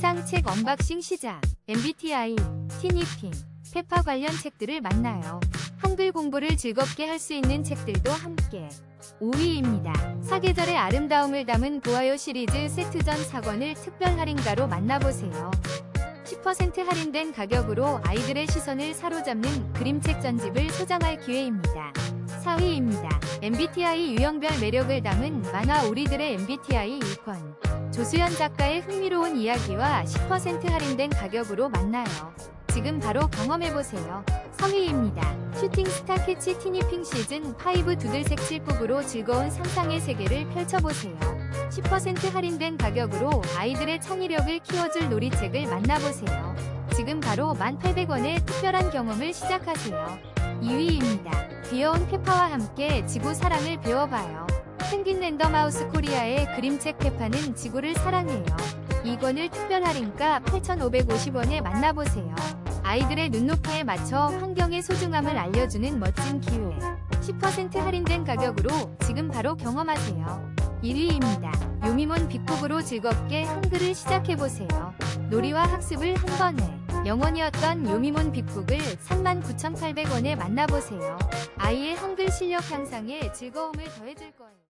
신상 책 언박싱 시작. MBTI, 티니핑, 페파 관련 책들을 만나요. 한글 공부를 즐겁게 할 수 있는 책들도 함께. 5위입니다. 사계절의 아름다움을 담은 보아요 시리즈 세트전 4권을 특별 할인가로 만나보세요. 10% 할인된 가격으로 아이들의 시선을 사로잡는 그림책 전집을 소장할 기회입니다. 4위입니다. MBTI 유형별 매력을 담은 만화 우리들의 MBTI 1권. 조수연 작가의 흥미로운 이야기와 10% 할인된 가격으로 만나요. 지금 바로 경험해보세요. 3위입니다. 슈팅 스타 캐치 티니핑 시즌 5 두들색 칠북으로 즐거운 상상의 세계를 펼쳐보세요. 10% 할인된 가격으로 아이들의 창의력을 키워줄 놀이책을 만나보세요. 지금 바로 1,800원의 특별한 경험을 시작하세요. 2위입니다. 귀여운 페파와 함께 지구 사랑을 배워봐요. 펭귄 랜덤하우스 코리아의 그림책 페파는 지구를 사랑해요. 2권을 특별 할인가 8,550원에 만나보세요. 아이들의 눈높이에 맞춰 환경의 소중함을 알려주는 멋진 기회. 10% 할인된 가격으로 지금 바로 경험하세요. 1위입니다. 요미몬 빅북으로 즐겁게 한글을 시작해보세요. 놀이와 학습을 한 번에. 영원이었던 요미몬 빅북을 39,800원에 만나보세요. 아이의 한글 실력 향상에 즐거움을 더해줄 거예요.